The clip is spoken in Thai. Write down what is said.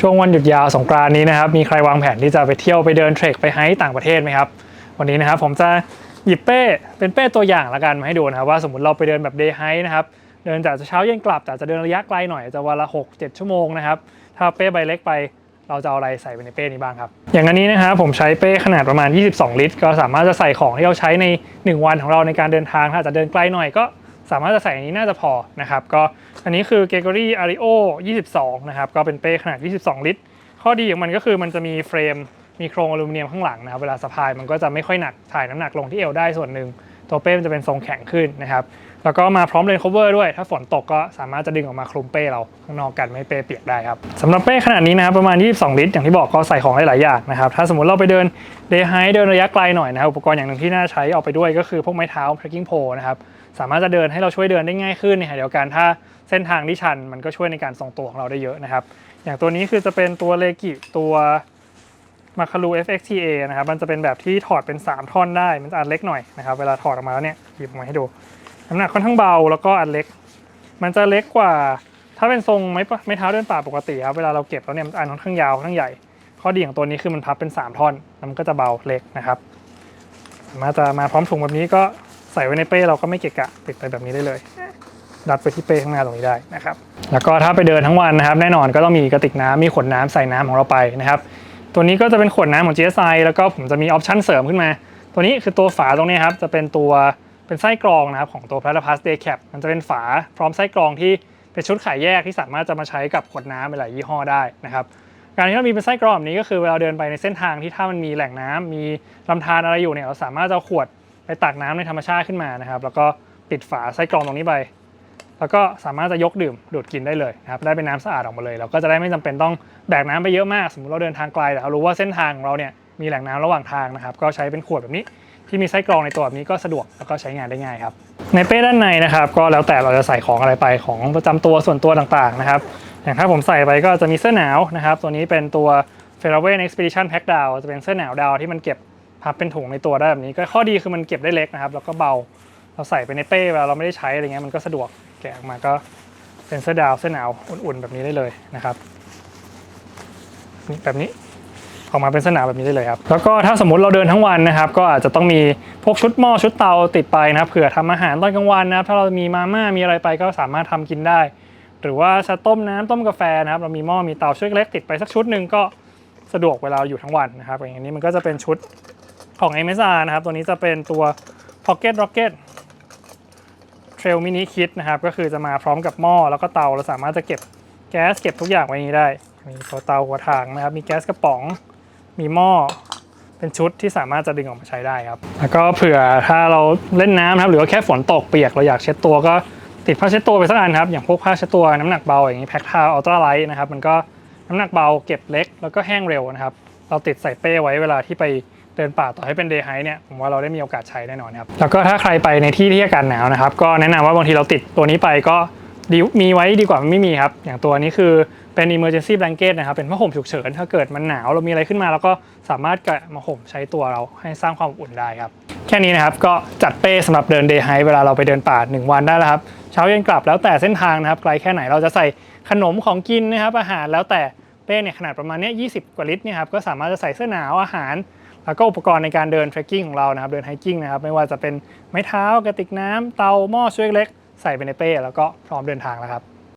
ช่วงวันหยุดยาวสงกรานนี้นะครับ มีใครวางแผนที่จะไปเที่ยวไปเดินเทรคไปไฮค์ต่างประเทศไหมครับ วันนี้นะครับผมจะหยิบเป้เป็นเป้ตัวอย่างละกันมาให้ดูนะครับว่าสมมติเราไปเดินแบบเดย์ไฮค์นะครับเดินจากเช้าเย็นกลับแต่จะเดินระยะไกลหน่อยจะวันละ 6 7 ชั่วโมงนะครับถ้าเป้ใบเล็กไปเราจะเอาอะไรใส่ไปในเป้นี้บ้างครับ อย่างอันนี้นะครับผมใช้เป้ขนาดประมาณ 22 ลิตร ก็สามารถจะใส่ของที่เราใช้ใน 1 วันของเราในการเดินทางถ้าจะเดินไกลหน่อยก็ สามารถจะใส่อันนี้น่าจะพอนะครับก็อันนี้คือ Gregory Ario 22 นะครับ ก็เป็นเป้ขนาด 22 ลิตร ข้อดีของมันก็คือมันจะมีเฟรมมีโครงอลูมิเนียมข้างหลังนะครับเวลาสะพายมันก็จะไม่ค่อยหนักถ่ายน้ำหนักลงที่เอวได้ส่วนหนึ่งตัวเป้มันจะเป็นทรงแข็งขึ้นนะครับ แล้วก็มาพร้อมเลน cover ด้วย ถ้าฝนตกก็สามารถจะดึงออกมาคลุมเป้เราข้างนอกกันไม่เป้เปียกได้ครับสำหรับเป้ขนาดนี้นะครับประมาณ 22 ลิตร อย่างที่บอกก็ใส่ของได้หลายอย่างนะครับ ถ้าสมมติเราไปเดินเดย์ไฮเดินระยะไกลหน่อยนะครับ อุปกรณ์อย่างหนึ่งที่น่าใช้เอาไปด้วยก็คือพวกไม้เท้า trekking pole นะครับ สามารถจะเดินให้เราช่วยเดินได้ง่ายขึ้นในขณะเดียวกันถ้าเส้นทางที่ชันมันก็ช่วยในการทรงตัวของเราได้เยอะนะครับ อย่างตัวนี้คือจะเป็นตัวเลกิตัวมาคารู FXTA นะครับ มันจะเป็นแบบที่ถอดเป็น 3 ท่อนได้ มันจะอันเล็กหน่อยนะครับ เวลาถอดออกมาแล้วเนี่ย หยิบออกมาให้ดู น้ำหนักค่อนข้างเบาแล้วก็อันเล็ก มันจะเล็กกว่า ถ้าเป็นทรงไม้ไม้เท้าเดินป่าปกติครับ เวลาเราเก็บแล้วเนี่ยมันอันค่อนข้างยาวค่อนข้างใหญ่ ข้อดีของตัวนี้คือมันพับเป็น 3 ท่อน มันก็จะเบาเล็กนะครับ มาจะมาพร้อมถุงแบบนี้ก็ ใส่ไว้ในเป้เราก็ไม่เกะกะติดไปแบบนี้ได้เลย ดัดไปที่เป้ข้างหน้าตรงนี้ได้นะครับ แล้วก็ถ้าไปเดินทั้งวันนะครับ แน่นอนก็ต้องมีกระติกน้ำมีขวดน้ำใส่น้ำของเราไปนะครับ ตัวนี้ก็จะเป็นขวดน้ำของ GSI แล้วก็ผมจะมีออปชั่นเสริมขึ้นมา ตัวนี้คือตัวฝาตรงนี้ครับจะเป็นตัวเป็นไส้กรองนะครับของตัว Platypus Day Cap มันจะเป็นฝาพร้อมไส้กรองที่เป็นชุดขายแยกที่สามารถจะมาใช้กับขวดน้ำหลายยี่ห้อได้นะครับการที่เรามีเป็นไส้กรองแบบนี้ก็คือเวลาเดินไปในเส้นทางที่ถ้ามันมีแหล่งน้ำมีลำธารอะไรอยู่เนี่ยเราสามารถจะเอาขวด ไปตักน้ำในธรรมชาติขึ้นมานะครับ แล้วก็ปิดฝาไส้กรองตรงนี้ไป แล้วก็สามารถจะยกดื่มดูดกินได้เลยนะครับได้เป็นน้ำสะอาดออกมาเลย เราก็จะได้ไม่จำเป็นต้องแบกน้ำไปเยอะมาก สมมติเราเดินทางไกลแต่เรารู้ว่าเส้นทางของเราเนี่ยมีแหล่งน้ำระหว่างทางนะครับ ก็ใช้เป็นขวดแบบนี้ที่มีไส้กรองในตัวแบบนี้ก็สะดวกแล้วก็ใช้งานได้ง่ายครับ ในเป้ด้านในนะครับ ก็แล้วแต่เราจะใส่ของอะไรไปของประจำตัวส่วนตัวต่างๆนะครับอย่างถ้าผมใส่ไปก็จะมีเสื้อหนาวนะครับ ตัวนี้เป็นตัว f a i r w a y Expedition Pack Down จะเป็นเสื้อหนาวดาวที่มันเก็บ พับเป็นถุงในตัวได้แบบนี้ก็ข้อดีคือมันเก็บได้เล็กนะครับ แล้วก็เบาเราใส่ไปในเป้เวลาเราไม่ได้ใช้อะไรเงี้ยมันก็สะดวกแกะออกมาก็เป็นเสื้อดาวเสื้อหนาวอุ่นๆแบบนี้ได้เลยนะครับนี่แบบนี้ออกมาเป็นเสื้อหนาวแบบนี้ได้เลยครับแล้วก็ถ้าสมมติเราเดินทั้งวันนะครับ ก็อาจจะต้องมีพวกชุดหม้อชุดเตาติดไปนะครับเผื่อทำอาหารตอนกลางวันนะครับ ถ้าเรามีมาม่ามีอะไรไปก็สามารถทำกินได้ หรือว่าจะต้มน้ำต้มกาแฟนะครับ เรามีหม้อมีเตาชุดเล็กติดไปสักชุดหนึ่งก็สะดวกเวลาอยู่ทั้งวันนะครับอย่างนี้มันก็จะเป็นชุด ของ MSR นะครับ ตัวนี้จะเป็นตัว Pocket Rocket Trail Mini Kit นะครับ ก็คือจะมาพร้อมกับหม้อแล้วก็เตา เราสามารถจะเก็บแก๊สเก็บทุกอย่างไว้นนี้ได้ มีตัวเตาหัวถังนะครับ มีแก๊สกระป๋อง มีหม้อ เป็นชุดที่สามารถจะดึงออกมาใช้ได้ครับ แล้วก็เผื่อถ้าเราเล่นน้ำนะครับ หรือว่าแค่ฝนตกเปียกเราอยากเช็ดตัวก็ติดผ้าเช็ดตัวไปสักอันครับ อย่างพวกผ้าเช็ดตัวน้ำหนักเบาอย่างนี้แพ็คทาวอัลตร้าไลท์นะครับ มันก็น้ำหนักเบาเก็บเล็ก แล้วก็แห้งเร็วนะครับ เราติดใส่เป้ไว้เวลาที่ไป เดินป่าต่อให้เป็นเดย์ไฮเนี่ยผมว่าเราได้มีโอกาสใช้แน่นอนครับแล้วก็ถ้าใครไปในที่ที่อากาศหนาวนะครับก็แนะนำว่าบางทีเราติดตัวนี้ไปก็ดีมีไว้ดีกว่าไม่มีครับ อย่างตัวนี้คือเป็น emergency blanket นะครับ เป็นผ้าห่มฉุกเฉิน ถ้าเกิดมันหนาวเรามีอะไรขึ้นมาเราก็สามารถแกะมาห่มใช้ตัวเราให้สร้างความอบอุ่นได้ครับ แค่นี้นะครับ ก็จัดเป้สำหรับเดินเดย์ไฮเวลาเราไปเดินป่า 1 วันได้แล้วครับ เช้าเย็นกลับแล้วแต่เส้นทางนะครับ ไกลแค่ไหนเราจะใส่ขนมของกินนะครับ อาหารแล้วแต่เป้เนี่ยขนาดประมาณเนี้ย20กว่าลิตรเนี่ยครับ ก็สามารถจะใส่เสื้อหนาวอาหาร แล้วก็อุปกรณ์ในการเดินเทรคกิ้งของเรานะครับเดินไฮกิ้งนะครับไม่ว่าจะเป็นไม้เท้ากระติกน้ำเตาหม้อช่วยเล็ก ใส่ไปในเป้แล้วก็พร้อมเดินทางแล้วครับ